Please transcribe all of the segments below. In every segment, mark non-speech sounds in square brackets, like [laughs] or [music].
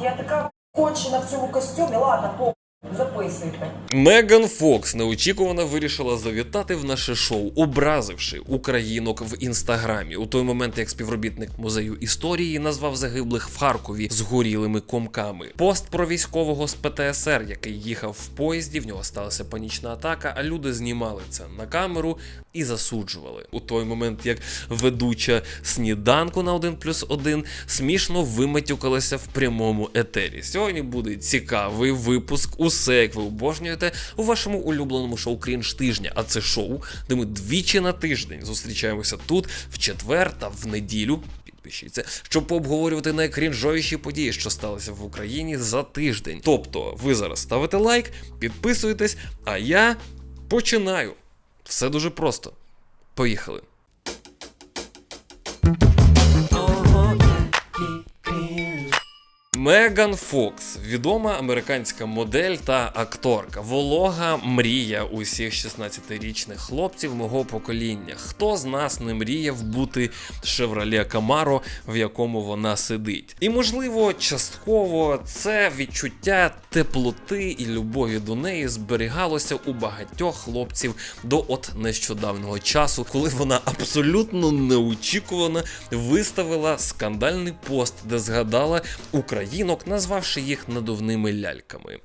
Я така кончена в цьому костюмі, ладно, по записуйте. Меган Фокс неочікувано вирішила завітати в наше шоу, образивши українок в інстаграмі. У той момент, як співробітник музею історії назвав загиблих в Харкові згорілими комками. Пост про військового з ПТСР, який їхав в поїзді, в нього сталася панічна атака, а люди знімали це на камеру і засуджували. У той момент, як ведуча сніданку на 1 плюс 1 смішно виматюкалася в прямому етері. Сьогодні буде цікавий випуск. Усе, як ви обожнюєте, у вашому улюбленому шоу Крінж тижня. А це шоу, де ми двічі на тиждень зустрічаємося тут в четвер та в неділю. Підпишіться, щоб пообговорювати найкрінжовіші події, що сталися в Україні за тиждень. Тобто, ви зараз ставите лайк, підписуєтесь, а я починаю. Все дуже просто. Поїхали. Меган Фокс, відома американська модель та акторка, волога мрія усіх 16-річних хлопців мого покоління. Хто з нас не мріяв бути Шевроле Камаро, в якому вона сидить? І можливо, частково це відчуття теплоти і любові до неї зберігалося у багатьох хлопців до от нещодавнього часу, коли вона абсолютно неочікувано виставила скандальний пост, де згадала українок, назвавши їх надувними ляльками.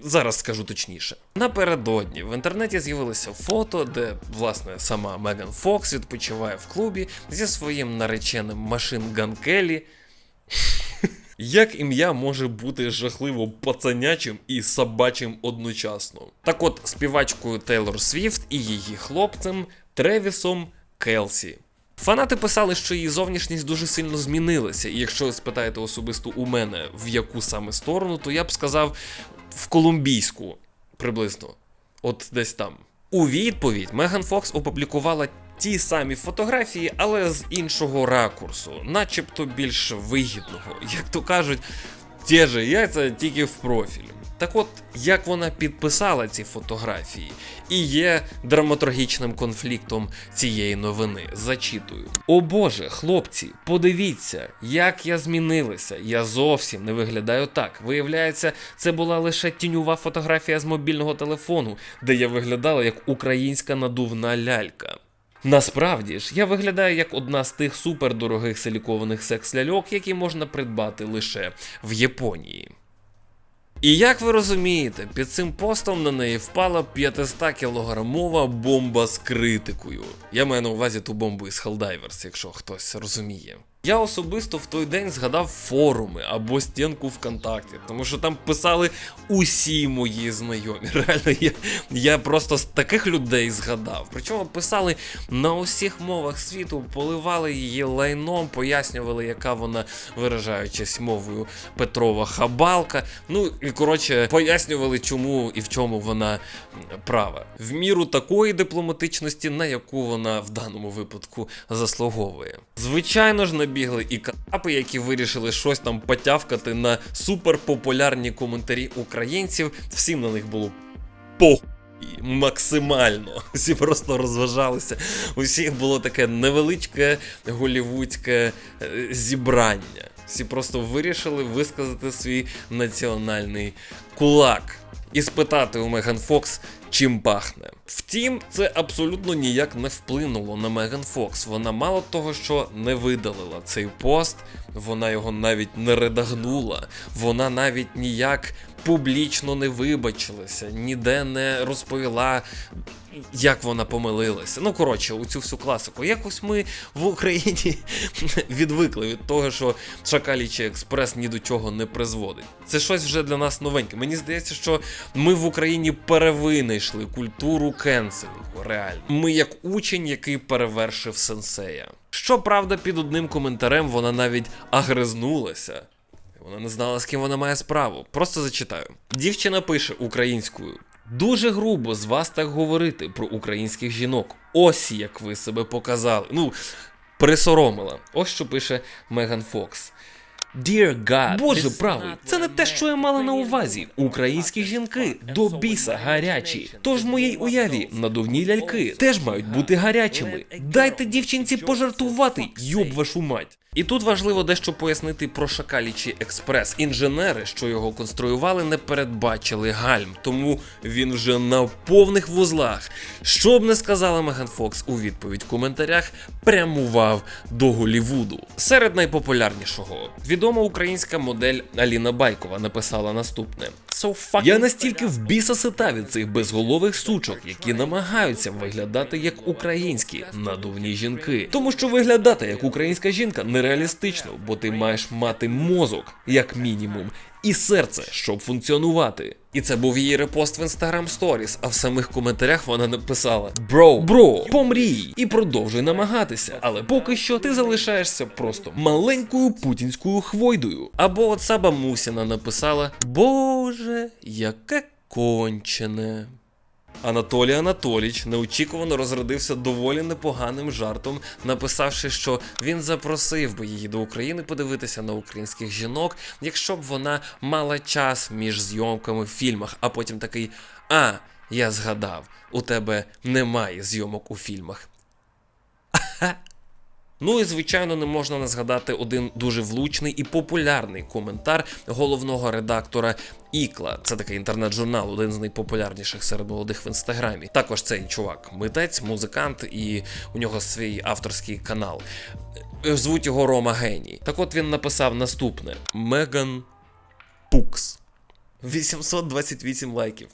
Зараз скажу точніше. Напередодні в інтернеті з'явилося фото, де власне сама Меган Фокс відпочиває в клубі зі своїм нареченим машин Ганкелі. [laughs] Як ім'я може бути жахливо пацанячим і собачим одночасно? Так от, співачкою Тейлор Свіфт і її хлопцем Тревісом Келсі. Фанати писали, що її зовнішність дуже сильно змінилася, і якщо ви спитаєте особисто у мене в яку саме сторону, то я б сказав в колумбійську приблизно. От десь там. У відповідь Меган Фокс опублікувала ті самі фотографії, але з іншого ракурсу, начебто більш вигідного. Як то кажуть, ті же яйця тільки в профіль. Так от, як вона підписала ці фотографії, і є драматургічним конфліктом цієї новини. Зачитую. О Боже, хлопці, подивіться, як я змінилася. Я зовсім не виглядаю так. Виявляється, це була лише тіньова фотографія з мобільного телефону, де я виглядала як українська надувна лялька. Насправді ж, я виглядаю як одна з тих супердорогих силікованих секс-ляльок, які можна придбати лише в Японії. І як ви розумієте, під цим постом на неї впала 500 кілограмова бомба з критикою. Я маю на увазі ту бомбу із Helldivers, якщо хтось розуміє. Я особисто в той день згадав форуми або стінку ВКонтакті, тому що там писали усі мої знайомі. [laughs] Реально, я, я просто з таких людей згадав. Причому писали на усіх мовах світу, поливали її лайном, пояснювали, яка вона, виражаючись мовою Петрова хабалка. Ну і коротше, пояснювали, чому і в чому вона права. В міру такої дипломатичності, на яку вона в даному випадку заслуговує. Звичайно ж, набігли і капи, які вирішили щось там потявкати на суперпопулярні коментарі українців. Всім на них було похуй. Максимально [laughs] всі просто розважалися. У всіх було таке невеличке голівудське е, зібрання. Всі просто вирішили висказати свій національний кулак і спитати у Меган Фокс, чим пахне. Втім, це абсолютно ніяк не вплинуло на Меган Фокс. Вона мало того, що не видалила цей пост, вона його навіть не редагнула, вона навіть ніяк публічно не вибачилася, ніде не розповіла. Як вона помилилася. Ну, коротше, у цю всю класику. Якось ми в Україні [laughs] відвикли від того, що Шакалічий експрес ні до чого не призводить. Це щось вже для нас новеньке. Мені здається, що ми в Україні перевинайшли культуру кенселінгу. Реально. Ми як учень, який перевершив сенсея. Щоправда, під одним коментарем вона навіть агризнулася. Вона не знала, з ким вона має справу. Просто зачитаю. Дівчина пише українською. Дуже грубо з вас так говорити про українських жінок. Ось як ви себе показали. Ну, присоромила. Ось що пише Меган Фокс. Dear God, Боже правий, це не те, що я мала на увазі. Українські жінки до біса гарячі. Тож в моїй уяві надувні ляльки теж мають бути гарячими. Дайте дівчинці пожартувати, йоб вашу мать. І тут важливо дещо пояснити про Шакалічі Експрес. Інженери, що його конструювали, не передбачили гальм, тому він вже на повних вузлах. Що б не сказала Меган Фокс у відповідь в коментарях, прямував до Голівуду. Серед найпопулярнішого відома українська модель Аліна Байкова написала наступне: Я настільки в біса сита від цих безголових сучок, які намагаються виглядати як українські надувні жінки. Тому що виглядати як українська жінка нереалістично, бо ти маєш мати мозок, як мінімум, і серце, щоб функціонувати. І це був її репост в Instagram Stories, а в самих коментарях вона написала: Бро, бро, помрій і продовжуй намагатися. Але поки що ти залишаєшся просто маленькою путінською хвойдою. Або от Саба Мусіна написала: Боже, яке кончене. Анатолій Анатоліч неочікувано розродився доволі непоганим жартом, написавши, що він запросив би її до України подивитися на українських жінок, якщо б вона мала час між зйомками в фільмах, а потім такий: А, я згадав, у тебе немає зйомок у фільмах. [laughs] Ну і звичайно не можна не згадати один дуже влучний і популярний коментар головного редактора Ікла. Це такий інтернет-журнал, один з найпопулярніших серед молодих в інстаграмі. Також цей чувак, митець, музикант, і у нього свій авторський канал. Звуть його Рома Геній. Так от він написав наступне: Меган Пукс. 828 лайків.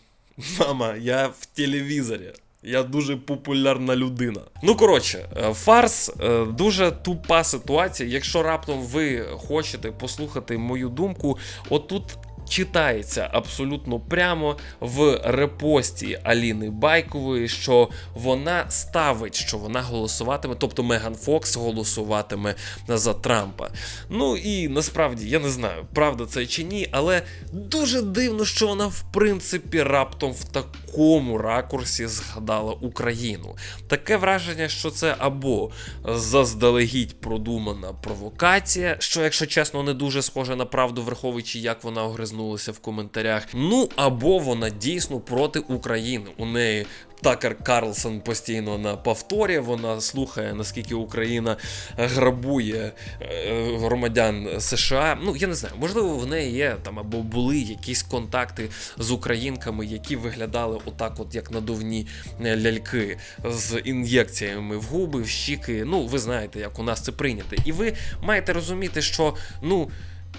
Мама, я в телевізорі. Я дуже популярна людина. Ну коротше, е, фарс е, дуже тупа ситуація. Якщо раптом ви хочете послухати мою думку, отут. Читається абсолютно прямо в репості Аліни Байкової, що вона ставить, що вона голосуватиме, тобто Меган Фокс голосуватиме за Трампа. Ну і насправді я не знаю, правда це чи ні, але дуже дивно, що вона в принципі раптом в такому ракурсі згадала Україну. Таке враження, що це або заздалегідь продумана провокація, що, якщо чесно, не дуже схоже на правду, враховуючи, як вона огризнулася в коментарях. Ну або вона дійсно проти України. У неї. Такер Карлсон постійно на повторі. Вона слухає, наскільки Україна грабує е, громадян США. Ну я не знаю, можливо, в неї є там або були якісь контакти з українками, які виглядали отак, от як надувні е, ляльки з ін'єкціями в губи, в щіки. Ну, ви знаєте, як у нас це прийнято. І ви маєте розуміти, що ну.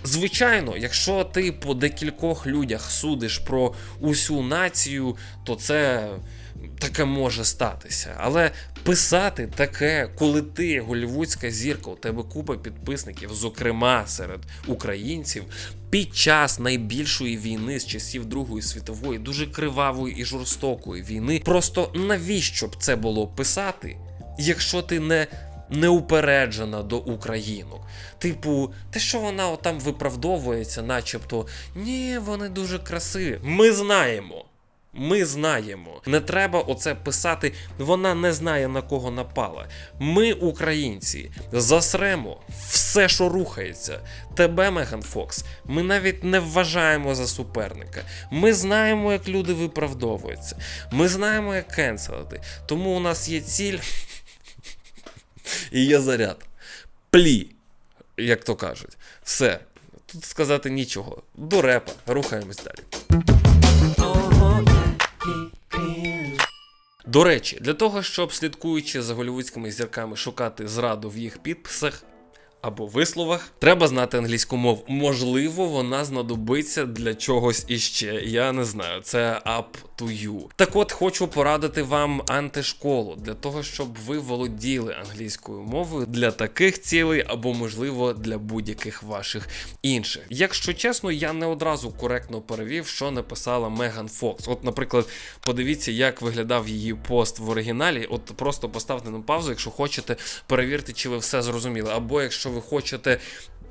Звичайно, якщо ти по декількох людях судиш про усю націю, то це таке може статися. Але писати таке, коли ти голівудська зірка, у тебе купа підписників, зокрема серед українців, під час найбільшої війни з часів Другої світової, дуже кривавої і жорстокої війни, просто навіщо б це було писати, якщо ти не неупереджена до українок. Типу, те, що вона там виправдовується, начебто, ні, вони дуже красиві. Ми знаємо. Ми знаємо. Не треба оце писати. Вона не знає на кого напала. Ми, українці, засремо все, що рухається. Тебе, Меган Фокс, ми навіть не вважаємо за суперника. Ми знаємо, як люди виправдовуються. Ми знаємо, як кенселити. Тому у нас є ціль і є заряд. Плі, як то кажуть. Все. Тут сказати нічого. До репа. Рухаємось далі. До речі, для того, щоб слідкуючи за голівудськими зірками шукати зраду в їх підписах або висловах, треба знати англійську мову. Можливо, вона знадобиться для чогось іще. Я не знаю, це up to you. Так от хочу порадити вам антишколу для того, щоб ви володіли англійською мовою для таких цілей, або, можливо, для будь-яких ваших інших. Якщо чесно, я не одразу коректно перевів, що написала Меган Фокс. От, наприклад, подивіться, як виглядав її пост в оригіналі. От просто поставте на паузу, якщо хочете перевірити, чи ви все зрозуміли. Або якщо ви хочете.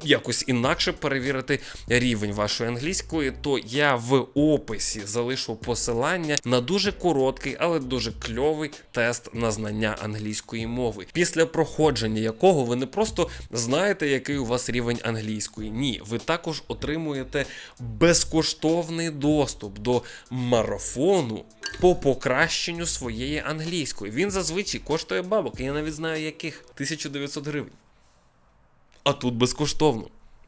Якось інакше перевірити рівень вашої англійської, то я в описі залишу посилання на дуже короткий, але дуже кльовий тест на знання англійської мови, після проходження якого ви не просто знаєте, який у вас рівень англійської. Ні, ви також отримуєте безкоштовний доступ до марафону по покращенню своєї англійської. Він зазвичай коштує бабок, я навіть знаю яких 1900 гривень. А тут безкоштовно.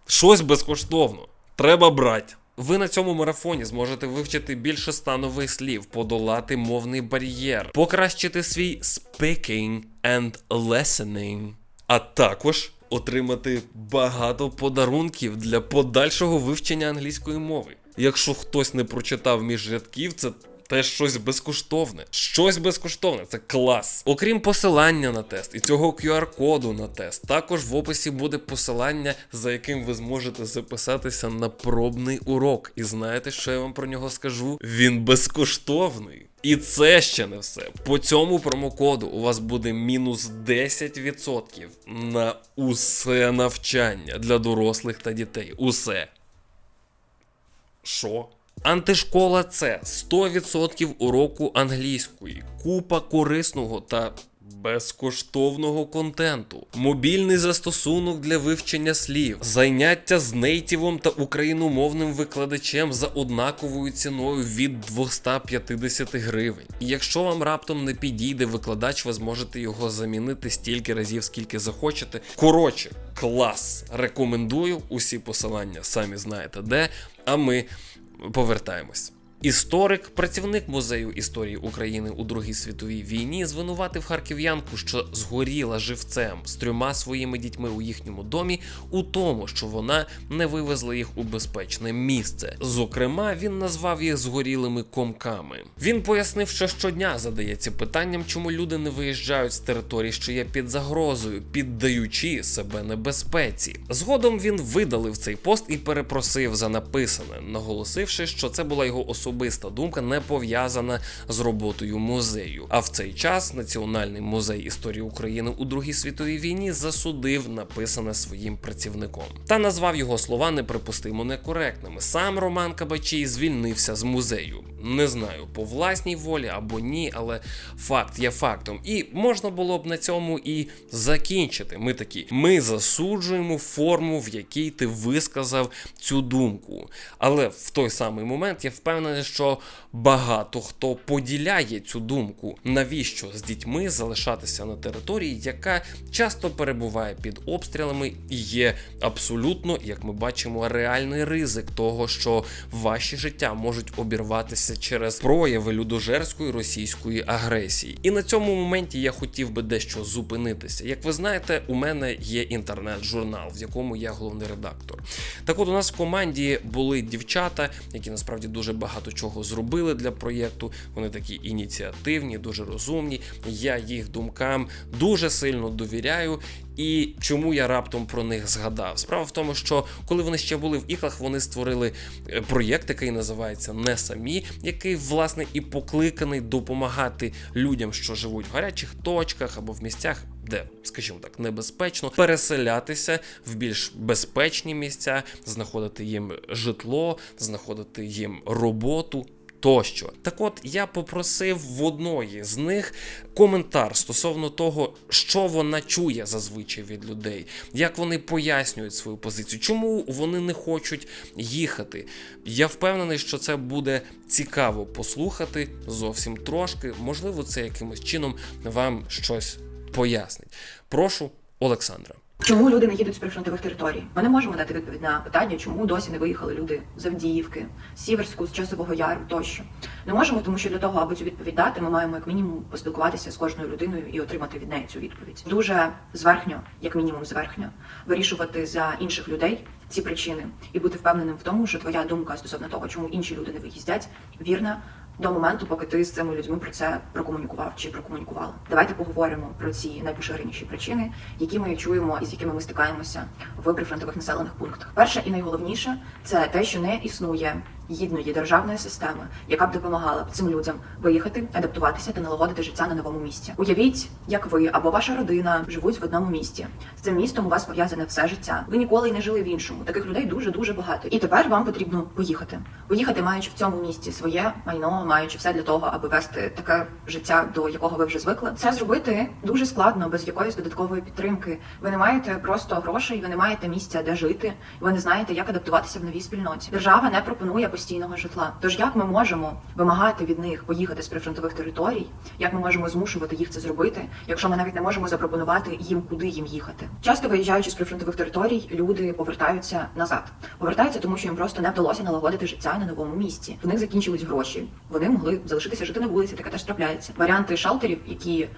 Щось безкоштовно. Треба брати. Ви на цьому марафоні зможете вивчити більше ста нових слів, подолати мовний бар'єр, покращити свій speaking and listening, а також отримати багато подарунків для подальшого вивчення англійської мови. Якщо хтось не прочитав між рядків, це теж щось безкоштовне. Щось безкоштовне, це клас. Окрім посилання на тест і цього QR-коду на тест, також в описі буде посилання, за яким ви зможете записатися на пробний урок. І знаєте, що я вам про нього скажу? Він безкоштовний. І це ще не все. По цьому промокоду у вас буде мінус 10% на усе навчання для дорослих та дітей. Усе. Що? Антишкола це 100% уроку англійської, купа корисного та безкоштовного контенту, мобільний застосунок для вивчення слів, заняття з нейтівом та україномовним викладачем за однаковою ціною від 250 гривень. І якщо вам раптом не підійде викладач, ви зможете його замінити стільки разів, скільки захочете. Коротше, клас! Рекомендую усі посилання, самі знаєте де. А ми повертаємось. Історик, працівник музею історії України у Другій світовій війні, звинуватив харків'янку, що згоріла живцем з трьома своїми дітьми у їхньому домі, у тому, що вона не вивезла їх у безпечне місце. Зокрема, він назвав їх згорілими комками. Він пояснив, що щодня задається питанням, чому люди не виїжджають з територій, що є під загрозою, піддаючи себе небезпеці. Згодом він видалив цей пост і перепросив за написане, наголосивши, що це була його особиста думка, не пов'язана з роботою музею. А в цей час Національний музей історії України у Другій світовій війні засудив написане своїм працівником та назвав його слова неприпустимо некоректними. Сам Роман Кабачій звільнився з музею. Не знаю, по власній волі або ні, але факт є фактом. І можна було б на цьому і закінчити. Ми такі, ми засуджуємо форму, в якій ти висказав цю думку. Але в той самий момент я впевнений, що багато хто поділяє цю думку. Навіщо з дітьми залишатися на території, яка часто перебуває під обстрілами, і є абсолютно, як ми бачимо, реальний ризик того, що ваші життя можуть обірватися через прояви людожерської російської агресії. І на цьому моменті я хотів би дещо зупинитися. Як ви знаєте, у мене є інтернет-журнал, в якому я головний редактор. Так от у нас в команді були дівчата, які насправді дуже багато чого зробили для проєкту. Вони такі ініціативні, дуже розумні. Я їх думкам дуже сильно довіряю. І чому я раптом про них згадав? Справа в тому, що коли вони ще були в іклах, вони створили е, проєкт, який називається Не самі, який власне і покликаний допомагати людям, що живуть в гарячих точках або в місцях. Де, скажімо так, небезпечно переселятися в більш безпечні місця, знаходити їм житло, знаходити їм роботу. Тощо, так от я попросив в одної з них коментар стосовно того, що вона чує зазвичай від людей, як вони пояснюють свою позицію, чому вони не хочуть їхати. Я впевнений, що це буде цікаво послухати зовсім трошки. Можливо, це якимось чином вам щось пояснить. Прошу, Олександра. Чому люди не їдуть з прифронтових територій? Ми не можемо дати відповідь на питання, чому досі не виїхали люди з Авдіївки, з Сіверську, з Часового Яру тощо. Не можемо, тому що для того, аби цю відповідь дати, ми маємо як мінімум поспілкуватися з кожною людиною і отримати від неї цю відповідь. Дуже зверхньо, як мінімум, зверхньо, вирішувати за інших людей ці причини і бути впевненим в тому, що твоя думка стосовно того, чому інші люди не виїздять, вірна. До моменту, поки ти з цими людьми про це прокомунікував чи прокомунікувала. Давайте поговоримо про ці найпоширеніші причини, які ми чуємо і з якими ми стикаємося в прифронтових населених пунктах. Перше і найголовніше це те, що не існує гідної державної системи, яка б допомагала цим людям виїхати, адаптуватися та налагодити життя на новому місці. Уявіть, як ви або ваша родина живуть в одному місті. З цим містом у вас пов'язане все життя. Ви ніколи й не жили в іншому. Таких людей дуже дуже багато. І тепер вам потрібно поїхати. Поїхати, маючи в цьому місті своє майно, маючи все для того, аби вести таке життя, до якого ви вже звикли. Це зробити дуже складно, без якоїсь додаткової підтримки. Ви не маєте просто грошей, ви не маєте місця, де жити. Ви не знаєте, як адаптуватися в новій спільноті. Держава не пропонує постійного житла. Тож як ми можемо вимагати від них поїхати з прифронтових територій? Як ми можемо змушувати їх це зробити, якщо ми навіть не можемо запропонувати їм, куди їм їхати? Часто виїжджаючи з прифронтових територій, люди повертаються назад. Повертаються, тому що їм просто не вдалося налагодити життя на новому місці. В них закінчились гроші. Вони могли залишитися жити на вулиці. Таке теж трапляється. Варіанти шелтерів, які е,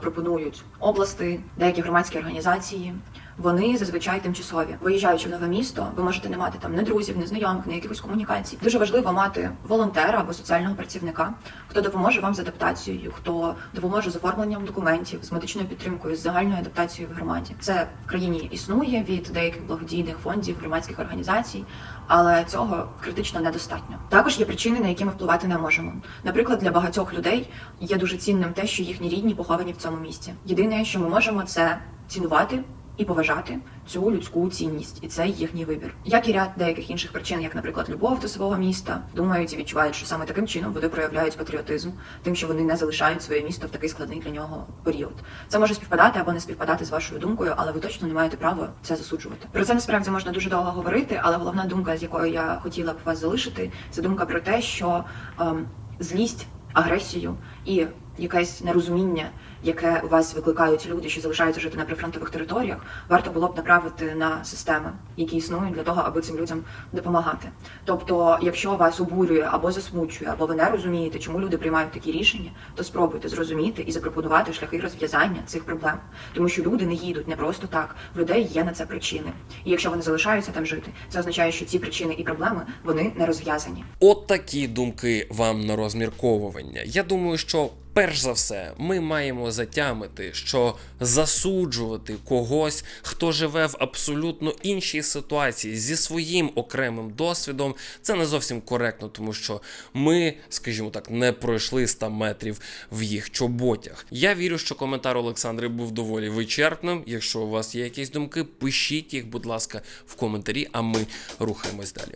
пропонують области, деякі громадські організації. Вони зазвичай тимчасові. Виїжджаючи в нове місто, ви можете не мати там ні друзів, ні знайомих, ні якихось комунікацій. Дуже важливо мати волонтера або соціального працівника, хто допоможе вам з адаптацією, хто допоможе з оформленням документів, з медичною підтримкою, з загальною адаптацією в громаді. Це в країні існує від деяких благодійних фондів, громадських організацій, але цього критично недостатньо. Також є причини, на які ми впливати не можемо. Наприклад, для багатьох людей є дуже цінним те, що їхні рідні поховані в цьому місті. Єдине, що ми можемо, це цінувати і поважати цю людську цінність, і це їхній вибір. Як і ряд деяких інших причин, як, наприклад, любов до свого міста, думають і відчувають, що саме таким чином вони проявляють патріотизм, тим, що вони не залишають своє місто в такий складний для нього період. Це може співпадати або не співпадати з вашою думкою, але ви точно не маєте права це засуджувати. Про це насправді можна дуже довго говорити, але головна думка, з якою я хотіла б вас залишити, це думка про те, що ем, злість, агресію і якесь нерозуміння, яке у вас викликають люди, що залишаються жити на прифронтових територіях, варто було б направити на системи, які існують для того, аби цим людям допомагати. Тобто, якщо вас обурює або засмучує, або ви не розумієте, чому люди приймають такі рішення, то спробуйте зрозуміти і запропонувати шляхи розв'язання цих проблем, тому що люди не їдуть не просто так. В людей є на це причини. І якщо вони залишаються там жити, це означає, що ці причини і проблеми вони не розв'язані. От такі думки вам на розмірковування. Я думаю, що перш за все ми маємо затямити, що засуджувати когось, хто живе в абсолютно іншій ситуації зі своїм окремим досвідом, це не зовсім коректно, тому що ми, скажімо так, не пройшли 100 метрів в їх чоботях. Я вірю, що коментар Олександри був доволі вичерпним. Якщо у вас є якісь думки, пишіть їх, будь ласка, в коментарі, а ми рухаємось далі.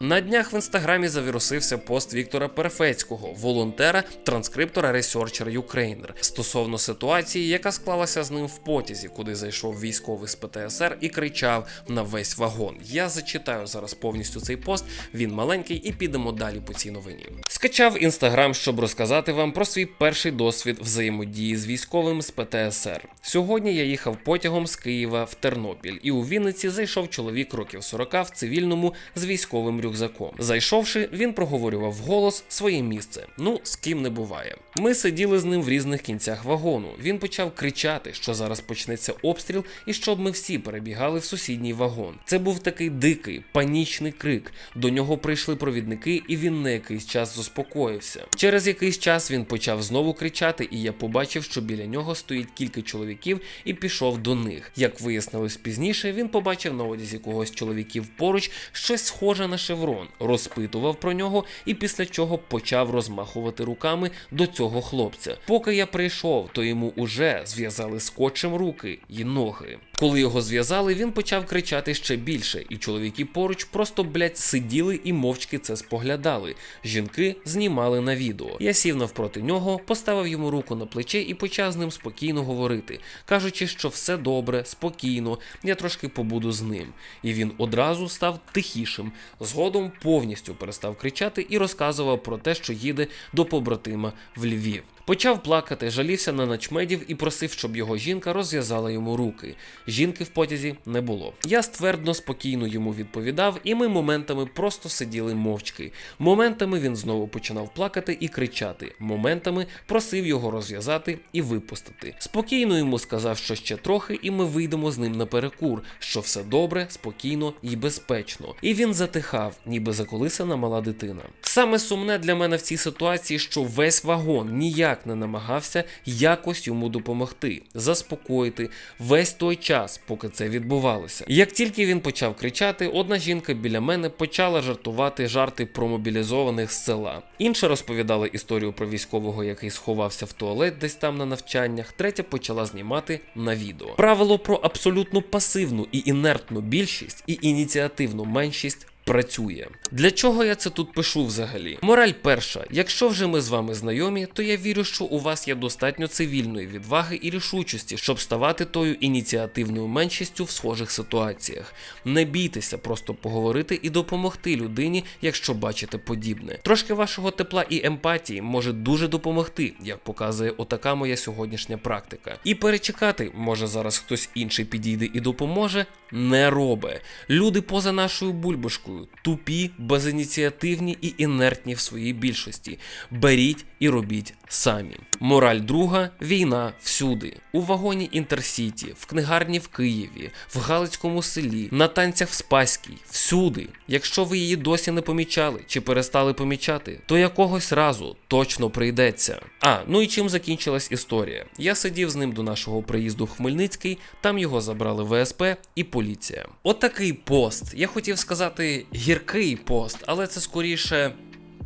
На днях в інстаграмі завірусився пост Віктора Перфецького, волонтера, транскриптора Researcher Ukrainer, стосовно ситуації, яка склалася з ним в потязі, куди зайшов військовий з ПТСР і кричав на весь вагон. Я зачитаю зараз повністю цей пост. Він маленький, і підемо далі по цій новині. Скачав інстаграм, щоб розказати вам про свій перший досвід взаємодії з військовим з ПТСР. Сьогодні я їхав потягом з Києва в Тернопіль, і у Вінниці зайшов чоловік років 40 в цивільному з військовим рюкзаком. Зайшовши, він проговорював вголос своє місце. Ну, з ким не буває. Ми сиділи з ним в різних кінцях вагону. Він почав кричати, що зараз почнеться обстріл, і щоб ми всі перебігали в сусідній вагон. Це був такий дикий, панічний крик. До нього прийшли провідники, і він на якийсь час заспокоївся. Через якийсь час він почав знову кричати, і я побачив, що біля нього стоїть кілька чоловіків, і пішов до них. Як вияснилось пізніше, він побачив на одязі когось чоловіків поруч щось схоже на шеврон, розпитував про нього і після чого почав розмахувати руками до цього хлопця. Поки я прийшов, то йому уже зв'язали скотчем руки і ноги. Коли його зв'язали, він почав кричати ще більше, і чоловіки поруч просто блять сиділи і мовчки це споглядали. Жінки знімали на відео. Я сів навпроти нього, поставив йому руку на плече і почав з ним спокійно говорити, кажучи, що все добре, спокійно, я трошки побуду з ним. І він одразу став тихішим. Згодом повністю перестав кричати і розказував про те, що їде до побратима в ele vivo. Почав плакати, жалівся на начмедів і просив, щоб його жінка розв'язала йому руки. Жінки в потязі не було. Я ствердно спокійно йому відповідав, і ми моментами просто сиділи мовчки. Моментами він знову починав плакати і кричати. Моментами просив його розв'язати і випустити. Спокійно йому сказав, що ще трохи, і ми вийдемо з ним на перекур, що все добре, спокійно і безпечно. І він затихав, ніби заколисана мала дитина. Саме сумне для мене в цій ситуації, що весь вагон ніяк не намагався якось йому допомогти, заспокоїти весь той час, поки це відбувалося. Як тільки він почав кричати, одна жінка біля мене почала жартувати жарти про мобілізованих з села. Інша розповідала історію про військового, який сховався в туалет десь там на навчаннях. Третя почала знімати на відео. Правило про абсолютно пасивну і інертну більшість і ініціативну меншість працює. Для чого я це тут пишу взагалі? Мораль перша: якщо вже ми з вами знайомі, то я вірю, що у вас є достатньо цивільної відваги і рішучості, щоб ставати тою ініціативною меншістю в схожих ситуаціях. Не бійтеся просто поговорити і допомогти людині, якщо бачите подібне. Трошки вашого тепла і емпатії може дуже допомогти, як показує отака моя сьогоднішня практика. І перечекати, може зараз хтось інший підійде і допоможе, не робе. Люди поза нашою бульбашкою тупі, безініціативні і інертні в своїй більшості. Беріть і робіть самі. Мораль друга війна всюди. У вагоні Інтерсіті, в книгарні в Києві, в Галицькому селі, на танцях в Спаській, всюди. Якщо ви її досі не помічали чи перестали помічати, то якогось разу точно прийдеться. А, ну і чим закінчилась історія? Я сидів з ним до нашого приїзду в Хмельницький, там його забрали ВСП і поліція. От пост. Я хотів сказати гіркий пост, але це скоріше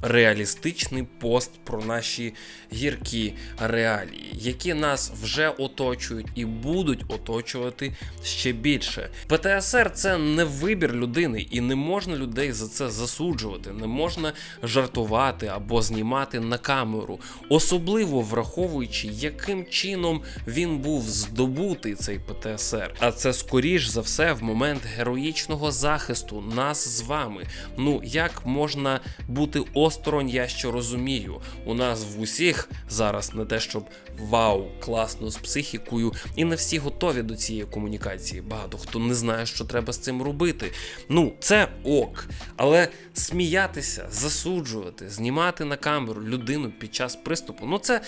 реалістичний пост про наші гіркі реалії, які нас вже оточують і будуть оточувати ще більше. ПТСР це не вибір людини, і не можна людей за це засуджувати, не можна жартувати або знімати на камеру, особливо враховуючи, яким чином він був здобутий цей ПТСР. А це скоріш за все в момент героїчного захисту нас з вами. Ну як можна бути осторонь, я що розумію. У нас в усіх зараз не те, щоб вау, класно з психікою, і не всі готові до цієї комунікації. Багато хто не знає, що треба з цим робити. Ну, це ок. Але сміятися, засуджувати, знімати на камеру людину під час приступу, ну це.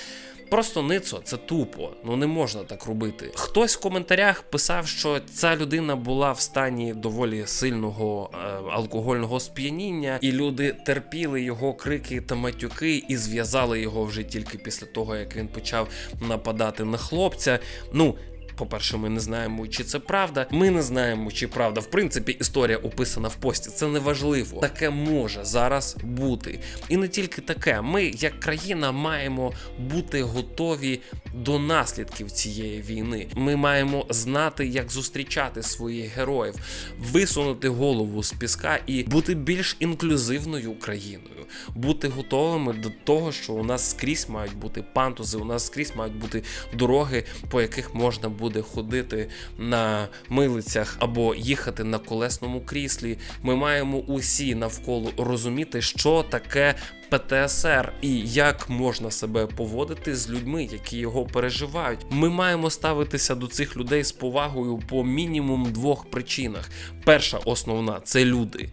Просто ницо, це тупо. Ну не можна так робити. Хтось в коментарях писав, що ця людина була в стані доволі сильного е, алкогольного сп'яніння, і люди терпіли його крики та матюки і зв'язали його вже тільки після того, як він почав нападати на хлопця. Ну. По-перше, ми не знаємо, чи це правда. Ми не знаємо, чи правда. В принципі, історія описана в пості. Це не важливо. Таке може зараз бути. І не тільки таке. Ми, як країна, маємо бути готові до наслідків цієї війни. Ми маємо знати, як зустрічати своїх героїв, висунути голову з піска і бути більш інклюзивною країною, бути готовими до того, що у нас скрізь мають бути пантузи, у нас скрізь мають бути дороги, по яких можна буде ходити на милицях або їхати на колесному кріслі. Ми маємо усі навколо розуміти, що таке. ПТСР і як можна себе поводити з людьми, які його переживають. Ми маємо ставитися до цих людей з повагою по мінімум двох причинах. Перша основна це люди.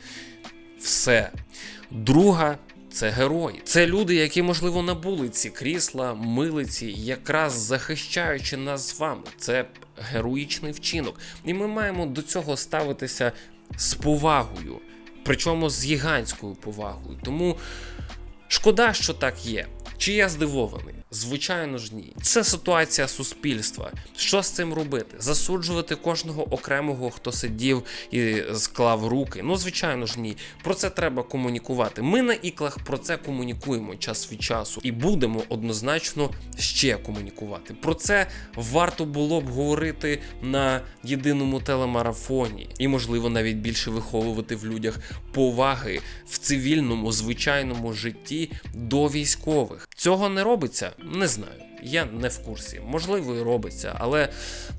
Все. Друга. Це герої, це люди, які, можливо, набули ці крісла, милиці, якраз захищаючи нас з вами. Це героїчний вчинок. І ми маємо до цього ставитися з повагою, причому з гігантською повагою. Тому шкода, що так є. Чи я здивований? Звичайно ж ні. Це ситуація суспільства. Що з цим робити? Засуджувати кожного окремого, хто сидів і склав руки. Ну, звичайно ж, ні. Про це треба комунікувати. Ми на іклах про це комунікуємо час від часу і будемо однозначно ще комунікувати. Про це варто було б говорити на єдиному телемарафоні, і, можливо, навіть більше виховувати в людях поваги в цивільному, звичайному житті до військових. Цього не робиться. Не знаю. Я не в курсі. Можливо, і робиться, але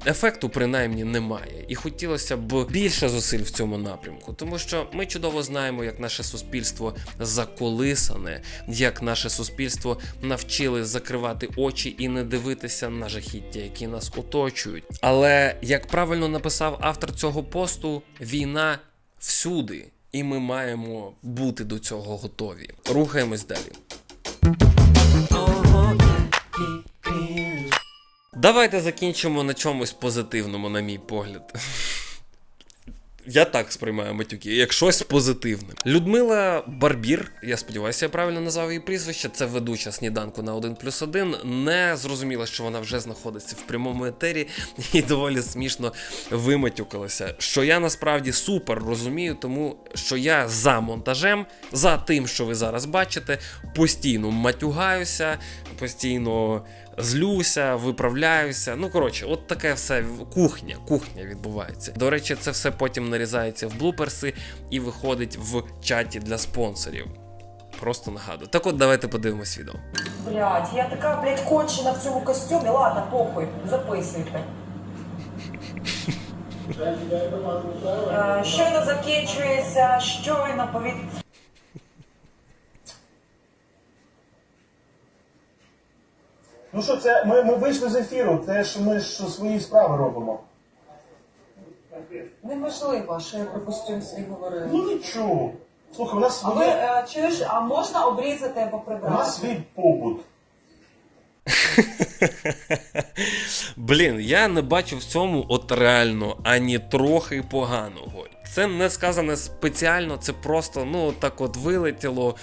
ефекту принаймні немає. І хотілося б більше зусиль в цьому напрямку, тому що ми чудово знаємо, як наше суспільство заколисане, як наше суспільство навчили закривати очі і не дивитися на жахіття, які нас оточують. Але як правильно написав автор цього посту, війна всюди, і ми маємо бути до цього готові. Рухаємось далі. Давайте закінчимо на чомусь позитивному, на мій погляд. Я так сприймаю матюки, як щось позитивне. Людмила Барбір, я сподіваюся, я правильно назвав її прізвище. Це ведуча сніданку на 1 плюс 1. Не зрозуміла, що вона вже знаходиться в прямому етері і доволі смішно виматюкалася. Що я насправді супер розумію, тому що я за монтажем, за тим, що ви зараз бачите, постійно матюгаюся, постійно злюся, виправляюся. Ну коротше, от таке все кухня, кухня відбувається. До речі, це все потім нарізається в блуперси і виходить в чаті для спонсорів. Просто нагадую. Так от давайте подивимось відео. Блядь, я така, блядь, кончена в цьому костюмі. Ладно, похуй, записуйте. Е, Щойно закінчується, щойно повід... Ну що, це ми, ми вийшли з ефіру, це ж ми ж свої справи робимо. Неможливо, що я про костюм свій говорила. Ну нічого. Слухай, у нас А ви своє, е, чуєш, а можна обрізати або у нас свій побут. [laughs] Блін, я не бачу в цьому от реально ані трохи поганого. Це не сказане спеціально, це просто ну так от вилетіло.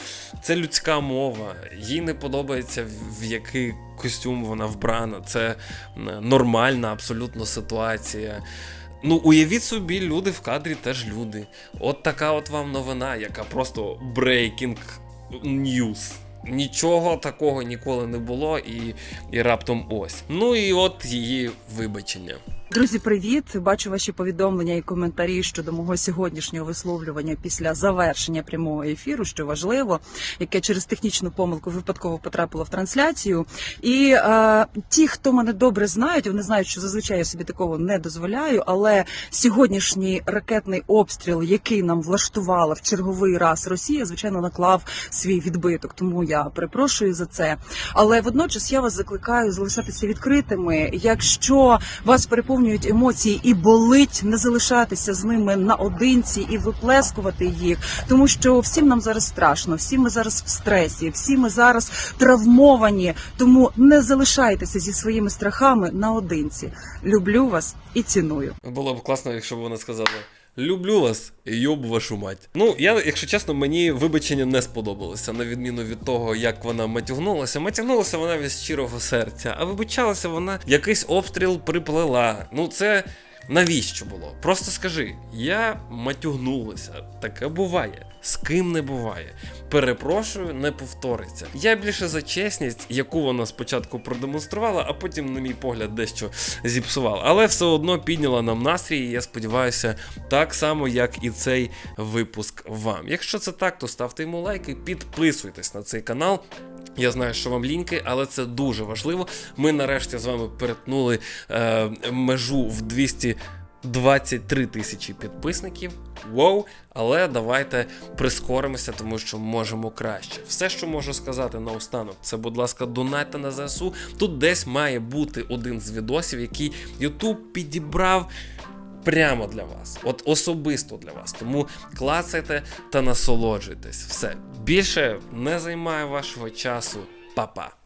Це людська мова. Їй не подобається в- в який костюм вона вбрана. Це е, нормальна абсолютно ситуація. Ну, уявіть собі, люди в кадрі теж люди. От така от вам новина, яка просто breaking news. Нічого такого ніколи не було, і, і раптом ось. Ну і от її вибачення. Друзі, привіт! Бачу ваші повідомлення і коментарі щодо мого сьогоднішнього висловлювання після завершення прямого ефіру, що важливо, яке через технічну помилку випадково потрапило в трансляцію. І е, ті, хто мене добре знають, вони знають, що зазвичай я собі такого не дозволяю. Але сьогоднішній ракетний обстріл, який нам влаштувала в черговий раз Росія, звичайно, наклав свій відбиток. Тому я перепрошую за це. Але водночас я вас закликаю залишатися відкритими. Якщо вас переповнюють емоції і болить, не залишатися з ними наодинці і виплескувати їх, тому що всім нам зараз страшно, всі ми зараз в стресі, всі ми зараз травмовані. Тому не залишайтеся зі своїми страхами наодинці. Люблю вас і ціную. Було б класно, якщо б вона сказала. Люблю вас, йоб вашу мать. Ну, я, якщо чесно, мені вибачення не сподобалося, на відміну від того, як вона матюгнулася. Матюгнулася вона від щирого серця, а вибачалася вона якийсь обстріл приплела. Ну, це навіщо було? Просто скажи, я матюгнулася. Таке буває. З ким не буває. Перепрошую, не повториться. Я більше за чесність, яку вона спочатку продемонструвала, а потім, на мій погляд, дещо зіпсувала. Але все одно підняла нам настрій, і я сподіваюся, так само, як і цей випуск вам. Якщо це так, то ставте йому лайки, підписуйтесь на цей канал. Я знаю, що вам ліньки, але це дуже важливо. Ми нарешті з вами перетнули е, межу в 223 тисячі підписників. Воу! Але давайте прискоримося, тому що можемо краще. Все, що можу сказати наостанок, це, будь ласка, донайте на ЗСУ. Тут десь має бути один з відосів, який YouTube підібрав. Прямо для вас, от особисто для вас. Тому клацайте та насолоджуйтесь. Все більше не займає вашого часу. Па-па.